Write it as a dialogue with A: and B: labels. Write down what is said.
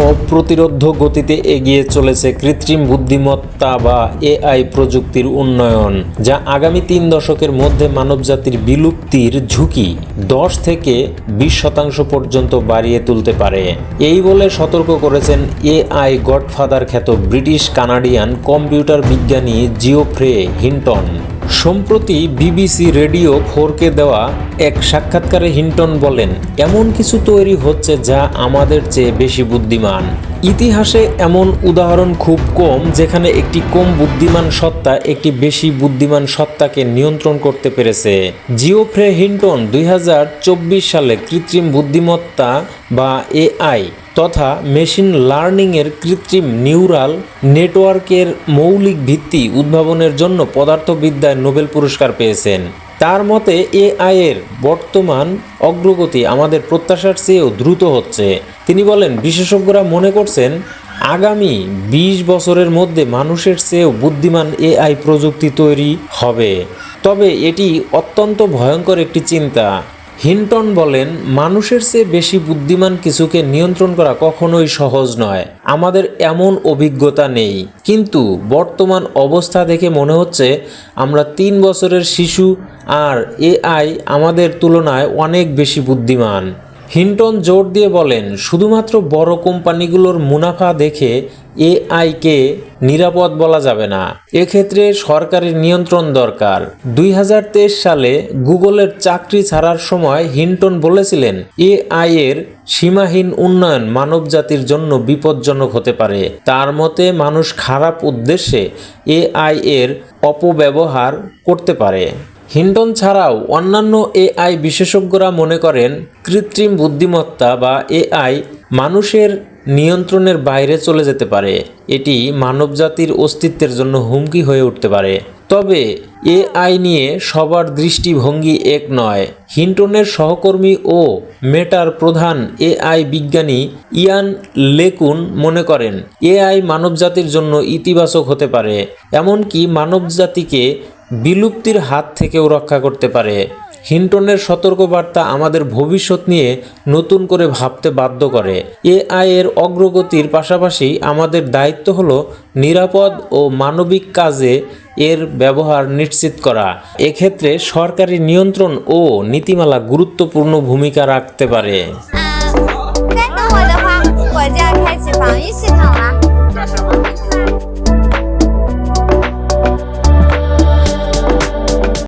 A: অপ্রতিরোধ্য গতিতে এগিয়ে চলেছে কৃত্রিম বুদ্ধিমত্তা বা এআই প্রযুক্তির উন্নয়ন, যা আগামী তিন দশকের মধ্যে মানবজাতির বিলুপ্তির ঝুঁকি দশ থেকে বিশ শতাংশ পর্যন্ত বাড়িয়ে তুলতে পারে। এই বলে সতর্ক করেছেন এআই গডফাদার খ্যাত ব্রিটিশ কানাডিয়ান কম্পিউটার বিজ্ঞানী জিওফ্রে হিন্টন। সম্প্রতি বিবিসি রেডিও ফোরকে দেওয়া এক সাক্ষাৎকারে হিন্টন বলেন, এমন কিছু তৈরি হচ্ছে যা আমাদের চেয়ে বেশি বুদ্ধিমান। ইতিহাসে এমন উদাহরণ খুব কম যেখানে একটি কম বুদ্ধিমান সত্তা একটি বেশি বুদ্ধিমান সত্তাকে নিয়ন্ত্রণ করতে পেরেছে। জিওফ্রে হিন্টন দুই হাজার চব্বিশ সালে কৃত্রিম বুদ্ধিমত্তা বা এআই তথা মেশিন লার্নিংয়ের কৃত্রিম নিউরাল নেটওয়ার্কের মৌলিক ভিত্তি উদ্ভাবনের জন্য পদার্থবিদ্যায় নোবেল পুরস্কার পেয়েছেন। তার মতে, এআই এর বর্তমান অগ্রগতি আমাদের প্রত্যাশার চেয়েও দ্রুত হচ্ছে। তিনি বলেন, বিশেষজ্ঞরা মনে করছেন, আগামী ২০ বছরের মধ্যে মানুষের চেয়েও বুদ্ধিমান এআই প্রযুক্তি তৈরি হবে। তবে এটি অত্যন্ত ভয়ঙ্কর একটি চিন্তা। হিন্টন বলেন, মানুষের চেয়ে বেশি বুদ্ধিমান কিছুকে নিয়ন্ত্রণ করা কখনোই সহজ নয়। আমাদের এমন অভিজ্ঞতা নেই। কিন্তু বর্তমান অবস্থা দেখে মনে হচ্ছে, আমরা তিন বছরের শিশু আর এআই আমাদের তুলনায় অনেক বেশি বুদ্ধিমান। হিন্টন জোর দিয়ে বলেন, শুধুমাত্র বড় কোম্পানিগুলোর মুনাফা দেখে এআইকে নিরাপদ বলা যাবে না। এক্ষেত্রে সরকারের নিয়ন্ত্রণ দরকার। দুই হাজার তেইশ সালে গুগলের চাকরি ছাড়ার সময় হিন্টন বলেছিলেন, এআই এর সীমাহীন উন্নয়ন মানবজাতির জন্য বিপজ্জনক হতে পারে। তার মতে, মানুষ খারাপ উদ্দেশ্যে এআই এর অপব্যবহার করতে পারে। হিন্টন ছাড়াও অন্যান্য এআই বিশেষজ্ঞরা মনে করেন কৃত্রিম বুদ্ধিমত্তা বা এআই মানুষের নিয়ন্ত্রণের বাইরে চলে যেতে পারে। এটি মানবজাতির অস্তিত্বের জন্য হুমকি হয়ে উঠতে পারে। তবে এআই নিয়ে সবার দৃষ্টিভঙ্গি এক নয়। হিন্টনের সহকর্মী ও মেটার প্রধান এআই বিজ্ঞানী ইয়ান লেকুন মনে করেন, এআই মানবজাতির জন্য ইতিবাচক হতে পারে। এমনকি মানবজাতিকে বিলুপ্তির হাত থেকেও রক্ষা করতে পারে। হিন্টনের সতর্কবার্তা আমাদের ভবিষ্যৎ নিয়ে নতুন করে ভাবতে বাধ্য করে। এআই এর অগ্রগতির পাশাপাশি আমাদের দায়িত্ব হল নিরাপদ ও মানবিক কাজে এর ব্যবহার নিশ্চিত করা। এক্ষেত্রে সরকারি নিয়ন্ত্রণ ও নীতিমালা গুরুত্বপূর্ণ ভূমিকা রাখতে পারে।